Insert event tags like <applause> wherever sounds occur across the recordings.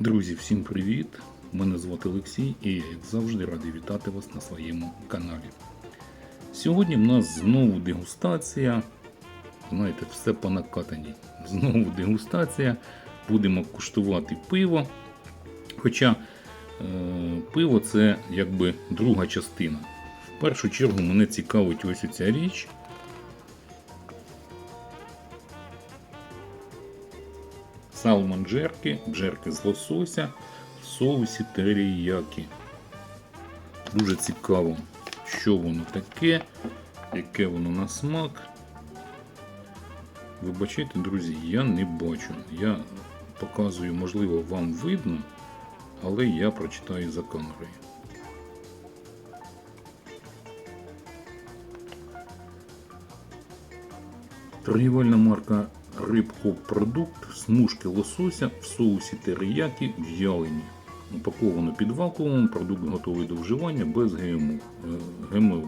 Друзі, всім привіт! Мене звати Олексій і я, як завжди радий вітати вас на своєму каналі. Сьогодні в нас знову дегустація. Знаєте, все по накатаній. Знову дегустація. Будемо куштувати пиво. Хоча е, пиво це якби друга частина. В першу чергу мене цікавить ось ця річ. Салмон джерки, джерки з лосося в соусі теріякі. Дуже цікаво, що воно таке, яке воно на смак. Вибачайте, друзі, я не бачу. Я показую, можливо, вам видно, але я прочитаю за камерою. Торгівельна марка Рибко продукт смужки лосося в соусі териякі в'ялені. Упаковано під вакуумом, продукт готовий до вживання без ГМО. Е.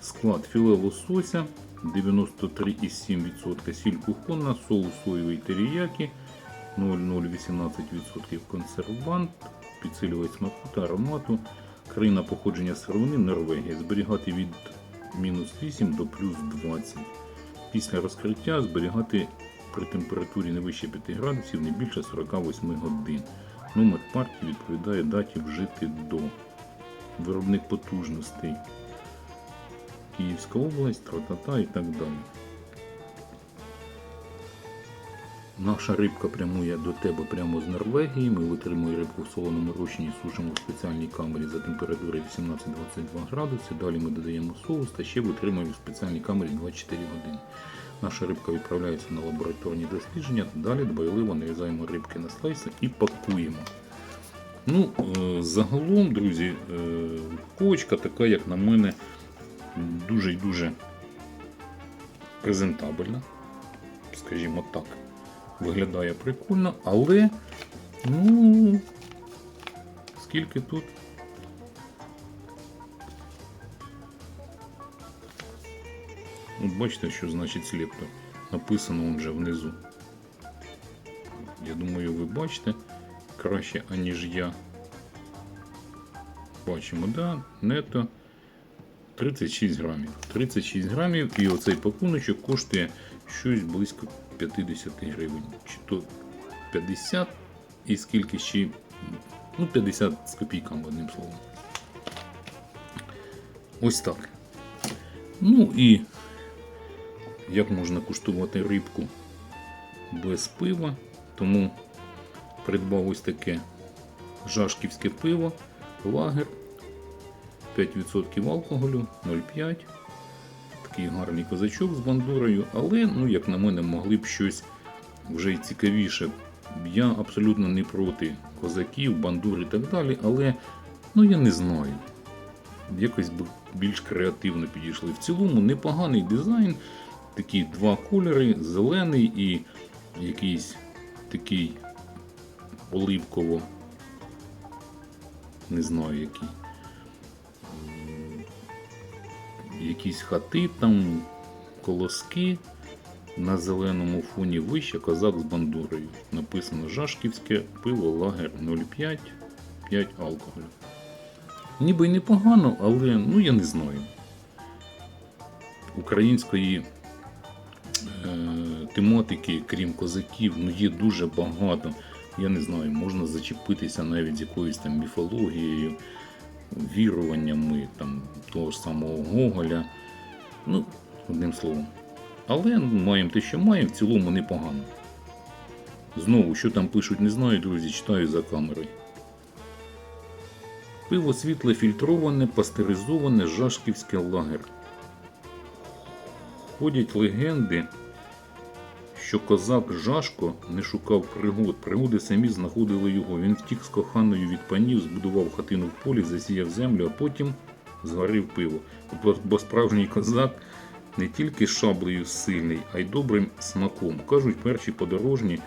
Склад філе лосося 93,7% сіль кухонна, соус соєвий териякі 0,018% консервант, підсилювач смаку та аромату. Країна походження сировини Норвегія. Зберігати від мінус 8 до плюс 20. Після розкриття зберігати при температурі не вище 5 градусів не більше 48 годин. Номер партії відповідає даті вжити до. Виробник потужностей. Київська область, тра-та-та і так далі. Наша рибка прямує до тебе прямо з Норвегії. Ми витримуємо рибку в солоному розчині, сушимо в спеціальній камері за температурою 18-22 градуси. Далі ми додаємо соус та ще витримуємо в спеціальній камері 24 години. Наша рибка відправляється на лабораторні дослідження. Далі дбайливо нарізаємо рибки на слайси і пакуємо. Ну, е, загалом, друзі, упаковочка така, як на мене, дуже і дуже презентабельна. Скажімо так. Виглядає прикольно, але ну скільки тут? От бачите, що значить сліпто. Написано он же внизу. Я думаю, ви бачите краще, аніж я. Бачимо, да, нето 36 грамів. 36 грамів і оцей пакуночок коштує щось близько 50 гривень. Чи то 50 і скільки ще. Ну, 50 з копійками, одним словом. Ось так. Ну і як можна куштувати рибку без пива, тому придбав ось таке жашківське пиво, лагер, 5% алкоголю, 0,5. Такий гарний козачок з бандурою, але, ну, як на мене, могли б щось вже й цікавіше. Я абсолютно не проти козаків, бандур і так далі, але ну я не знаю. Якось б більш креативно підійшли. В цілому непоганий дизайн. Такі два кольори, зелений і якийсь такий оливково, не знаю який. Якісь хати, там колоски. На зеленому фоні вище козак з бандурою. Написано Жашківське пиво лагер 0,5 5 алкоголю. Ніби й непогано, але ну я не знаю. Української тематики, крім козаків, ну є дуже багато. Я не знаю, можна зачепитися навіть з якоюсь там міфологією, віруваннями там, того ж самого Гоголя. Ну, одним словом. Але ну, маємо те, що маємо, в цілому непогано. Знову, що там пишуть, не знаю, друзі, читаю за камерою. Пиво світле фільтроване, пастеризоване, жашківське лагер. Ходять легенди, що козак Жашко не шукав пригод. Пригоди самі знаходили його. Він втік з коханою від панів, збудував хатину в полі, засіяв землю, а потім зварив пиво. Бо- справжній козак не тільки шаблею сильний, а й добрим смаком. Кажуть, перші подорожні,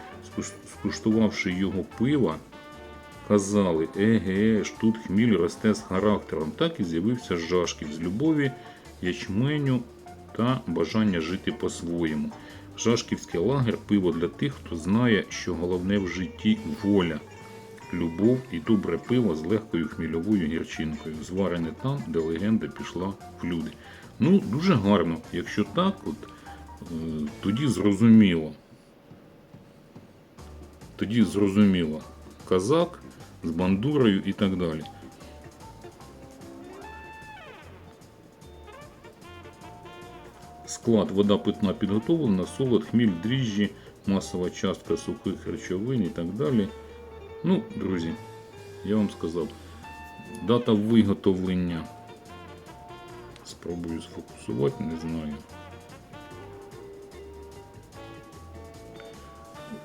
скуштувавши його пива, казали, еге ж, тут хміль росте з характером. Так і з'явився Жашків з любові ячменю та бажання жити по-своєму. Жашківське лагер пиво для тих, хто знає, що головне в житті воля, любов і добре пиво з легкою хмільовою гірчинкою, зварене там, де легенда пішла в люди. Ну, дуже гарно. Якщо так, от, е, тоді зрозуміло. Тоді зрозуміло. Казак з бандурою і так далі. Склад вода питна підготовлена, солод, хміль, дріжджі, масова частка сухих речовин і так далі. Ну, друзі, я вам сказав, дата виготовлення. Спробую сфокусувати, не знаю.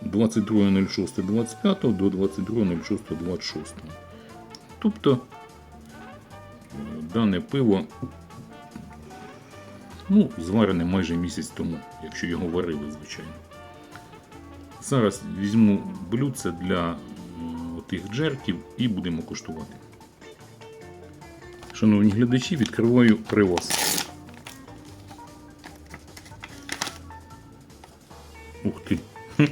22.06.25 до 22.06.26. Тобто е, дане пиво ну, зварене майже місяць тому, якщо його варили, звичайно. Зараз візьму блюдце для тих джерків і будемо куштувати. Шановні глядачі, відкриваю при вас. Ух ти! <laughs>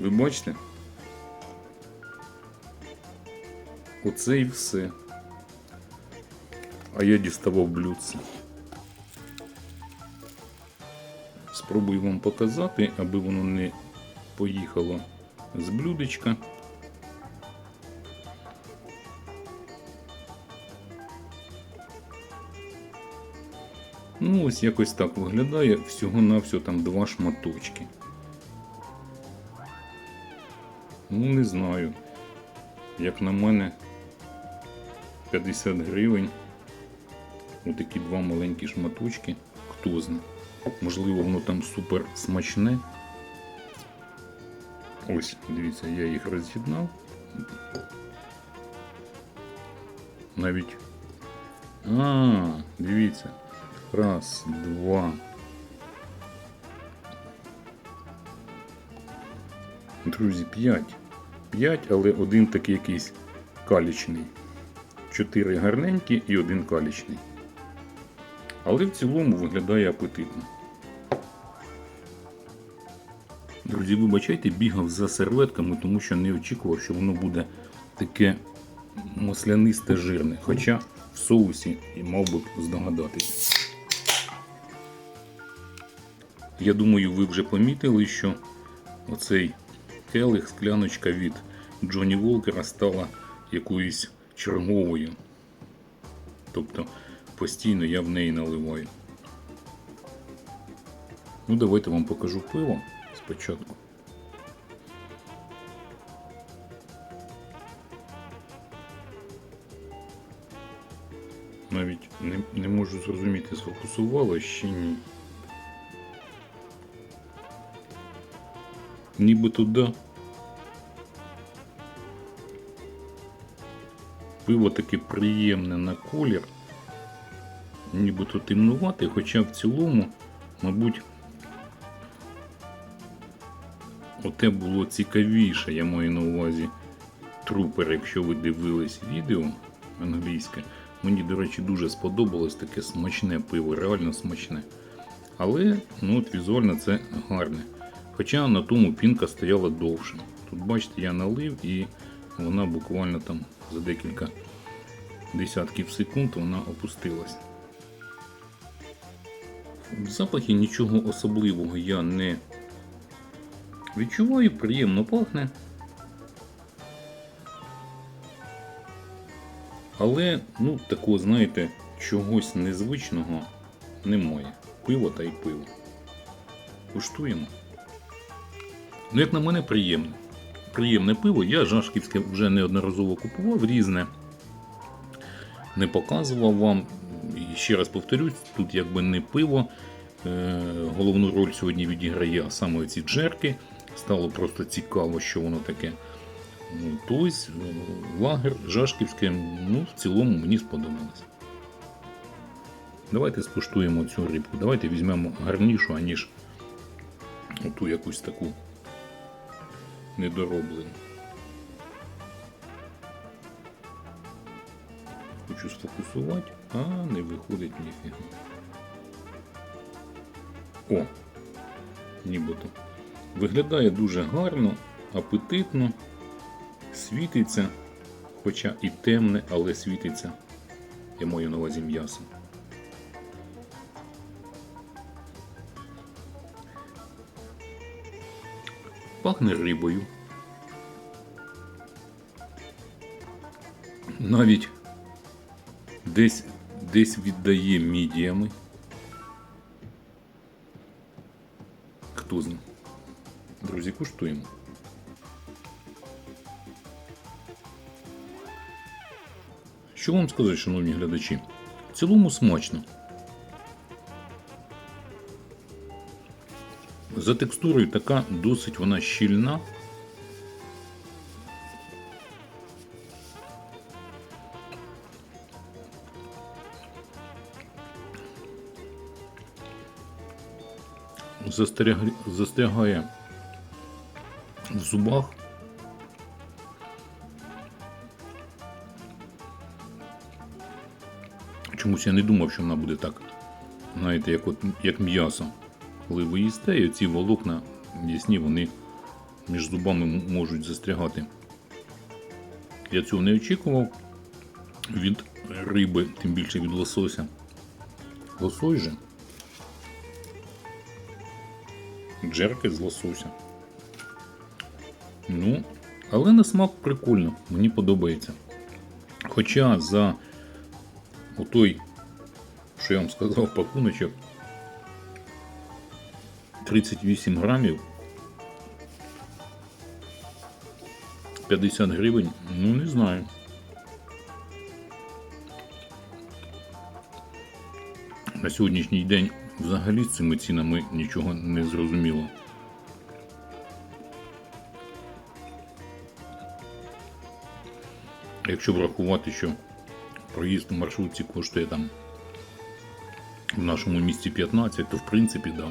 Ви бачите? Оце і все. А я діставав блюдце. Спробую вам показати, аби воно не поїхало з блюдечка. Ну, ось якось так виглядає. Всього-навсього там два шматочки. Ну, не знаю. Як на мене, 50 гривень. Отакі два маленькі шматочки. Хто знає. Можливо, воно там супер смачне. Ось, дивіться, я їх роз'єднав. Навіть. А, дивіться. Раз, два. Друзі, п'ять. П'ять, але один такий якийсь калічний. Чотири гарненькі і один калічний. Але в цілому виглядає апетитно. Друзі, вибачайте, бігав за серветками, тому що не очікував, що воно буде таке маслянисте жирне. Хоча в соусі і мав би здогадатись. Я думаю, ви вже помітили, що оцей келих, скляночка від Джоні Волкера стала якоюсь черговою. Тобто постійно я в неї наливаю. Ну, давайте вам покажу пиво спочатку. Навіть не, не можу зрозуміти, сфокусувало чи ні. Ніби туди. Пиво таке приємне на колір. Нібито темнувати, хоча в цілому, мабуть, оте було цікавіше, я маю на увазі трупер, якщо ви дивились відео англійське. Мені, до речі, дуже сподобалось таке смачне пиво, реально смачне. Але ну, от візуально це гарне. Хоча на тому пінка стояла довше. Тут, бачите, я налив і вона буквально там за декілька десятків секунд вона опустилась. В запахі нічого особливого я не відчуваю, приємно пахне. Але, ну, такого, знаєте, чогось незвичного немає. Пиво та й пиво. Куштуємо. Ну, як на мене, приємне. Приємне пиво. Я жашківське вже неодноразово купував різне. Не показував вам. І ще раз повторюсь, тут якби не пиво. Е, Головну роль сьогодні відіграє саме ці джерки. Стало просто цікаво, що воно таке. Ну, Тобто, лагер Жашківське, ну, в цілому мені сподобалось. Давайте скуштуємо цю рибку. Давайте візьмемо гарнішу, аніж оту якусь таку недороблену. Хочу сфокусувати, а не виходить ніфіга. О! Нібито. Виглядає дуже гарно, апетитно, світиться, хоча і темне, але світиться. Я маю на увазі м'ясо. Пахне рибою. Навіть десь, десь віддає мідіями. Хто знає. Друзі, куштуємо. Що вам сказати, шановні глядачі? В цілому смачно. За текстурою така досить вона щільна. Застрягає в зубах. Чомусь я не думав, що вона буде так, знаєте, як, от, як м'ясо. Коли ви їсте, і ці волокна м'ясні, вони між зубами можуть застрягати. Я цього не очікував від риби, тим більше від лосося. Лосось же. Джерки з лосося. Ну, але на смак прикольно, мені подобається. Хоча за отой, що я вам сказав, пакуночок 38 грамів 50 гривень, ну не знаю. На сьогоднішній день взагалі з цими цінами нічого не зрозуміло. Якщо врахувати, що проїзд в маршрутці коштує там в нашому місті 15, то в принципі, да.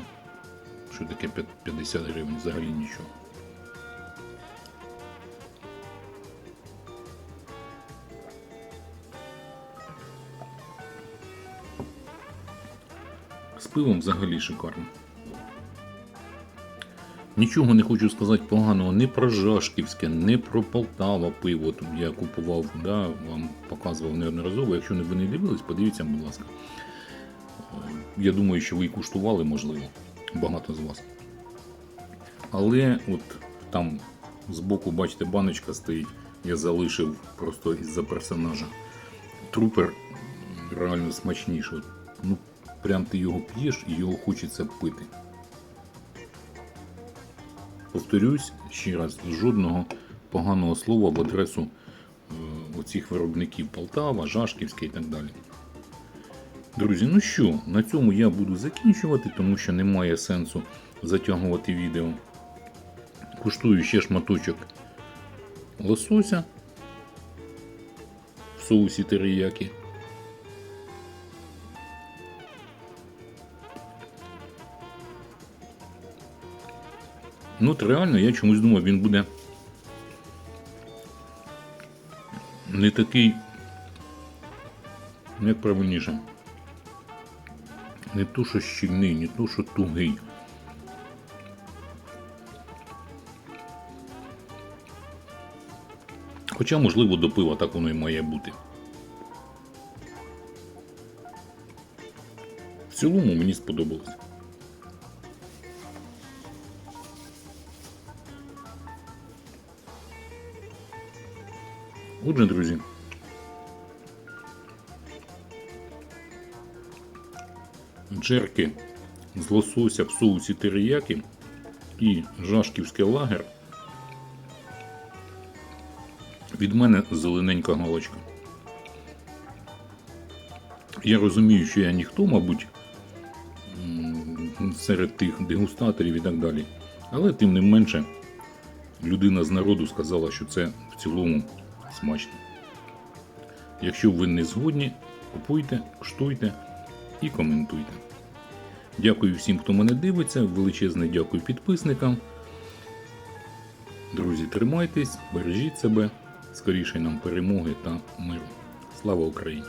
Що таке 50 гривень? Взагалі нічого. Пивом взагалі шикарно. Нічого не хочу сказати поганого ні про Жашківське, ні про Полтава пиво. Я купував, да, вам показував неодноразово. Якщо ви не дивились, подивіться, будь ласка. Е, Я думаю, що ви і куштували, можливо, багато з вас. Але от там збоку, бачите, баночка стоїть. Я залишив просто із-за персонажа. Трупер реально смачніший. Ну, прям ти його п'єш і його хочеться пити. Повторюсь ще раз, жодного поганого слова в адресу е, оцих виробників Полтава, Жашківське і так далі. Друзі, ну що, на цьому я буду закінчувати, тому що немає сенсу затягувати відео. Куштую ще шматочок лосося в соусі териякі. Ну, реально, я чомусь думав, він буде не такий, ну, як правильніше. Не то, що щільний, не то, що тугий. Хоча, можливо, до пива так воно і має бути. В цілому мені сподобалось. Отже, друзі. Джерки з лосося в соусі териякі і жашківський лагер. Від мене зелененька галочка. Я розумію, що я ніхто, мабуть, серед тих дегустаторів і так далі. Але тим не менше, людина з народу сказала, що це в цілому смачно. Якщо ви не згодні, купуйте, куштуйте і коментуйте. Дякую всім, хто мене дивиться. Величезне дякую підписникам. Друзі, тримайтесь, бережіть себе, скоріше нам перемоги та миру. Слава Україні!